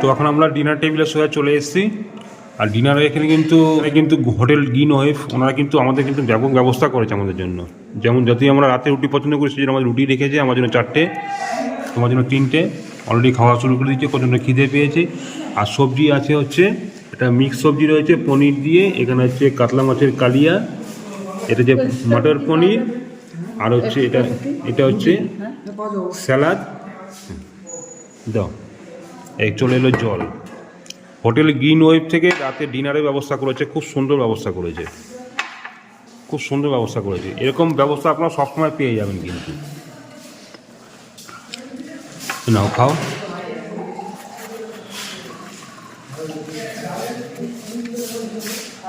তো এখন আমরা ডিনার টেবিলে সোয়া চলে এসেছি। আর ডিনারে এখানে কিন্তু কিন্তু হোটেল গ্রিন ওয়েভ ওনারা কিন্তু আমাদের কিন্তু ব্যাপক ব্যবস্থা করেছে আমাদের জন্য। যেমন যতই আমরা রাতে রুটি পছন্দ করি সেজন্য আমাদের রুটি রেখেছে আমার জন্য চারটে তোমার জন্য তিনটে অলরেডি খাওয়া শুরু করে দিচ্ছে প্রচণ্ড খিদে পেয়েছে। আর সবজি আছে হচ্ছে এটা মিক্স সবজি রয়েছে পনির দিয়ে এখানে হচ্ছে কাতলা মাছের কালিয়া এটা যে মটর পনির আর হচ্ছে এটা এটা হচ্ছে স্যালাড। দাও। এই চলে এলো জল। হোটেল গ্রিন ওয়েভ থেকে রাতে ডিনারের ব্যবস্থা করেছে, খুব সুন্দর ব্যবস্থা করেছে। খুব সুন্দর ব্যবস্থা করেছে। এরকম ব্যবস্থা আপনারা সবসময় পেয়ে যাবেন কিন্তু। নাও, খাও।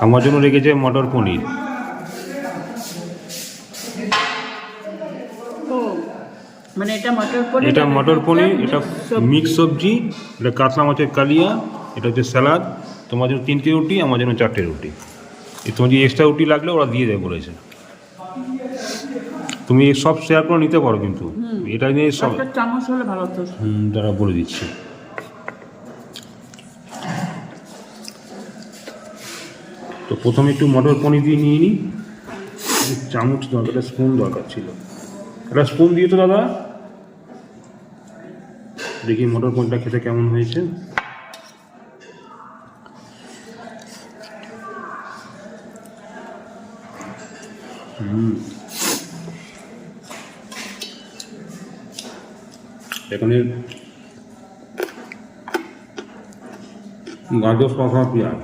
আমার জন্য রেখেছে মটর পনির। মানে এটা মটর পনির এটা মটর পনির এটা মিক্স সবজি এটা কাতলা মাছের কালিয়া এটা হচ্ছে স্যালাড তোমার জন্য তিনটে রুটি আমার জন্য চারটে রুটি। তোমার যে এক্সট্রা রুটি লাগলে ওরা দিয়ে দেয় বলেছে। তুমি সব শেয়ার করে নিতে পারো কিন্তু। এটা নিয়ে সব চামচ হলে ভালো হতো। হুম, দাঁড়া বলে দিচ্ছি। তো প্রথমে একটু মটর পনির দিয়ে নিয়ে নিই চামচ দরকার স্পুন দরকার ছিল। একটা স্পুন দিয়ে তো দাদা দেখি মটর পনিরটা খেতে কেমন হয়েছে এখানে গাজর শসা পেঁয়াজ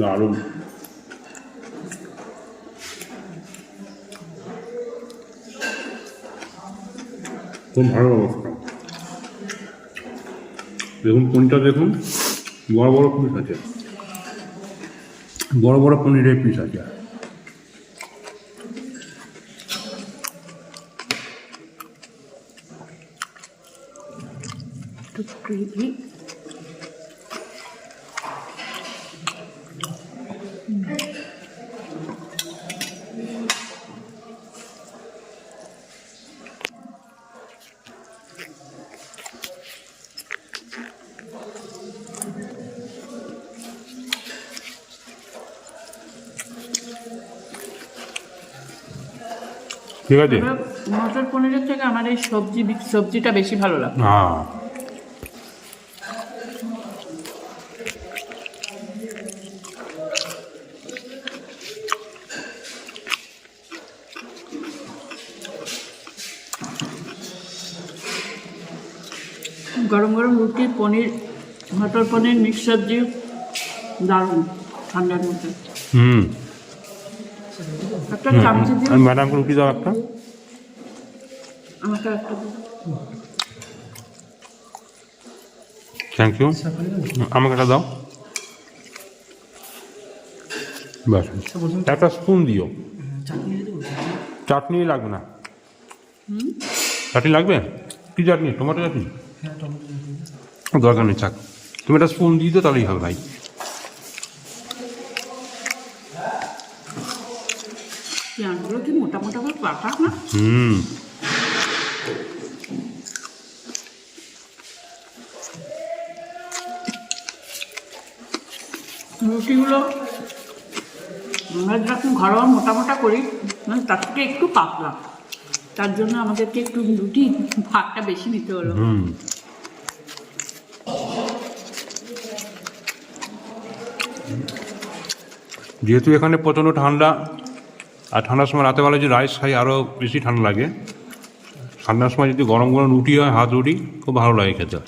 দারুণ। খুব ভালো অবস্থা। দেখুন পনিরটা দেখুন, বড় বড় পিস আছে। বড় বড় পনিরের পিস আছে। একটু গ্রেভি ঠিক আছে? মটর পনিরের থেকে আমার এই সবজি সবজিটা বেশি ভালো লাগে। হ্যাঁ। গরম গরম রুটি পনির মটর পনির মিক্স সবজি দারুণ ঠান্ডার মধ্যে। হুম। একটা চামচি ম্যাডামকে রুটি দাও একটা আমাকে একটা দিন। থ্যাংক ইউ আমাকে একটা দাও। ব্যাস একটা স্পুন দিও। চাটনি লাগবে না? চাটনি লাগবে? কি চাটনি? টমেটো চাটনি? দরকার নেই চাক। তুমি একটা স্পুন দিয়ে দিও তাহলেই হবে ভাই পেঁয়াজগুলো কি করে না হুম রুটিগুলো আমরা যখন ঘরোয়া মোটা মোটা করি মানে তার থেকে একটু পাতলা। তার জন্য আমাদেরকে একটু রুটি ভাতটা বেশি নিতে হলো। হুম। যেহেতু এখানে প্রচণ্ড ঠান্ডা আর ঠান্ডার সময় রাতেবেলা যদি রাইস খাই আরও বেশি ঠান্ডা লাগে। ঠান্ডার সময় যদি গরম গরম রুটি হয়, হাত রুটি, খুব ভালো লাগে খেতে।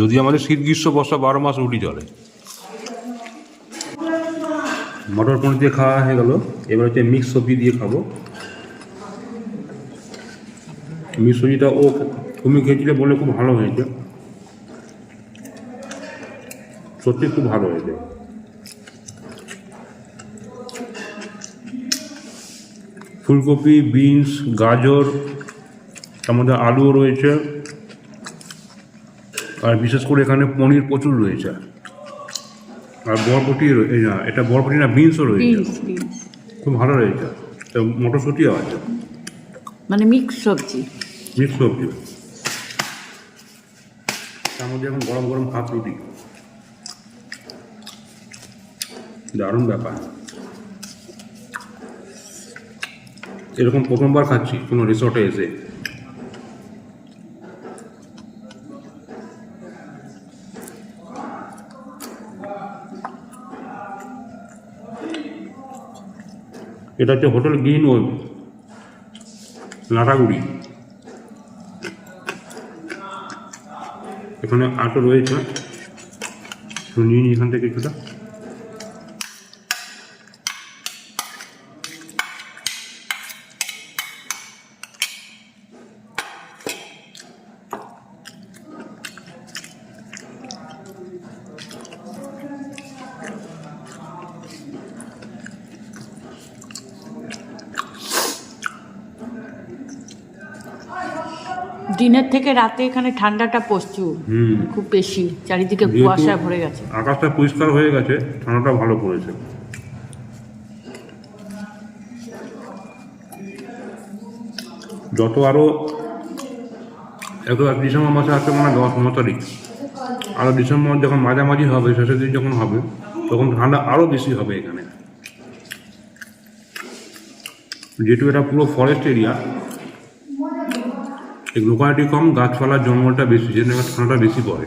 যদি আমাদের শীত গ্রীষ্ম, বর্ষা বারো মাস রুটি চলে। মটর পনির দিয়ে খাওয়া হয়ে গেল। এবার হচ্ছে মিক্স সবজি দিয়ে খাব। মিক্স সবজিটা ও তুমি খেয়েছিলে বলে খুব ভালো হয়েছে। সত্যি খুব ভালো হয়েছে। ফুলকপি বিনস গাজর তার মধ্যে আলুও রয়েছে। আর বিশেষ করে এখানে পনির প্রচুর রয়েছে। আর বরবটি এটা বরবটি না বিনসও রয়েছে। খুব ভালো রয়েছে। মটরশুঁটিও আছে। মানে মিক্স সবজি। মিক্স সবজি। তার মধ্যে এখন গরম গরম ভাত রুটি। দারুণ ব্যাপার। এরকম প্রথমবার খাচ্ছি কোনো রিসর্টে এসে। এটা হচ্ছে হোটেল গ্রিন ওয়েব, লাটাগুড়ি। এখানে আটো রয়েছে। নিয়ে এখান থেকে কিছুটা। দিনের থেকে রাতে এখানে ঠান্ডাটা প্রচুর হুম। খুব বেশি চারিদিকে যেহেতু কুয়াশা ভরে গেছে। আকাশটা পরিষ্কার হয়ে গেছে ঠান্ডাটা ভালো পড়েছে। যত আরও এত ডিসেম্বর মাসে আসতে মানে দশ ন তারিখ আরও ডিসেম্বর যখন মাঝামাঝি হবে শেষের দিন যখন হবে তখন ঠান্ডা আরও বেশি হবে এখানে। যেহেতু এটা পুরো ফরেস্ট এরিয়া এই লোকালিটি কম গাছপালার জঙ্গলটা বেশি যেন ঠান্ডাটা বেশি পড়ে।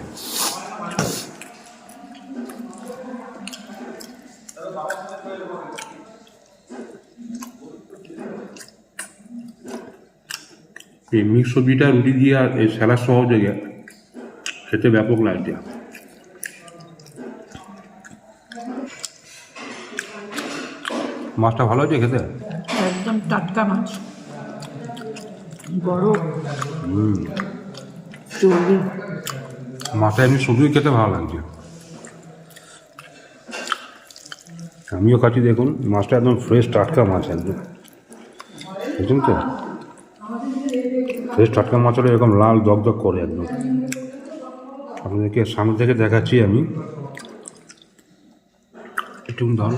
এই মিক্স সবজিটা রুটি দিয়ে আর এই স্যালাড সহযোগে খেতে ব্যাপক লাগছে মাছটা ভালো আছে খেতে? একদম টাটকা মাছ। বড় মাছটা এমনি শুধুই খেতে ভালো লাগছে। আমিও খাচ্ছি, দেখুন, মাছটা একদম ফ্রেশ টাটকা মাছ একদম। বুঝছেন তো? ফ্রেশ টাটকা মাছ হলে এরকম লাল দগদগ করে একদম। আপনাদেরকে সামনে থেকে দেখাচ্ছি আমি। একটু ধরো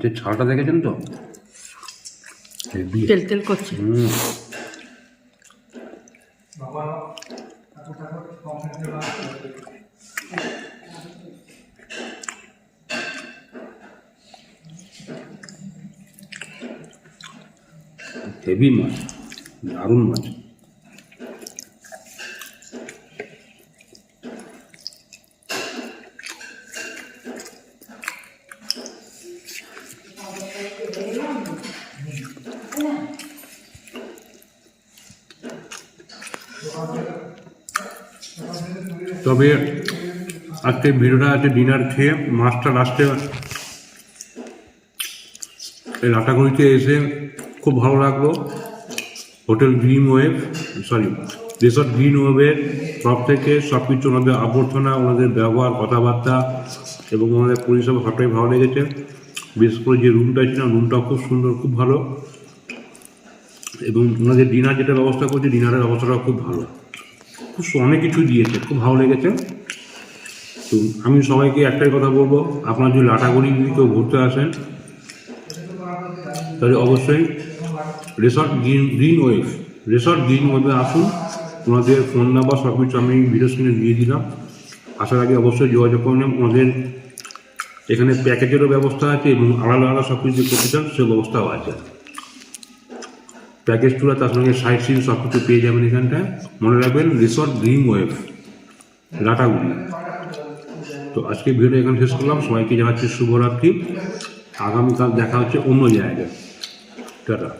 মাছের ছালটা দেখেছেন তো। তেল তেল করছে। হেভি মাছ দারুণ মাছ। তবে আজকে ভিডিওটা আছে ডিনার খেয়ে মাছটা লাস্টে এই লাটাগুড়িতে এসে খুব ভালো লাগল। Hotel green wave, sorry, resort green ওয়েভের সব থেকে সব কিছু ওনাদের আবর্জনা, ওনাদের ব্যবহার, কথাবার্তা এবং ওনাদের পরিষেবা সবটাই ভালো লেগেছে। বিশেষ করে যে রুমটা ছিল রুমটাও খুব সুন্দর, খুব ভালো। এবং ওনাদের ডিনার যেটা ব্যবস্থা করছে, ডিনারের ব্যবস্থাটাও খুব ভালো। খুব অনেক কিছু দিয়েছে, খুব ভালো লেগেছে। তো আমি সবাইকে একটাই কথা বলব, আপনার যদি লাটাগুড়ি যদি কেউ ঘুরতে আসেন, তাহলে অবশ্যই resort green green wave resort green ওয়েভে আসুন। ওনাদের ফোন নাম্বার, সব কিছু আমি ভিডিও স্ক্রিনে দিয়ে দিলাম। আসার আগে অবশ্যই যোগাযোগ করে নেন ওনাদের এখানে প্যাকেজেরও ব্যবস্থা আছে এবং আলাদা আলাদা সব কিছু করতে চান, সে ব্যবস্থাও আছে। প্যাকেজ টুরা তার সঙ্গে সাইট সিন সব কিছু পেয়ে যাবেন এখানটায়। মনে রাখবেন, রিসর্ট ড্রিম ওয়েভ রাটাগুড়ি। তো আজকে ভিডিও এখানে শেষ করলাম। সবাইকে জানাচ্ছি শুভরাত্রি। আগামীকাল দেখা হচ্ছে অন্য জায়গায়। টাটা।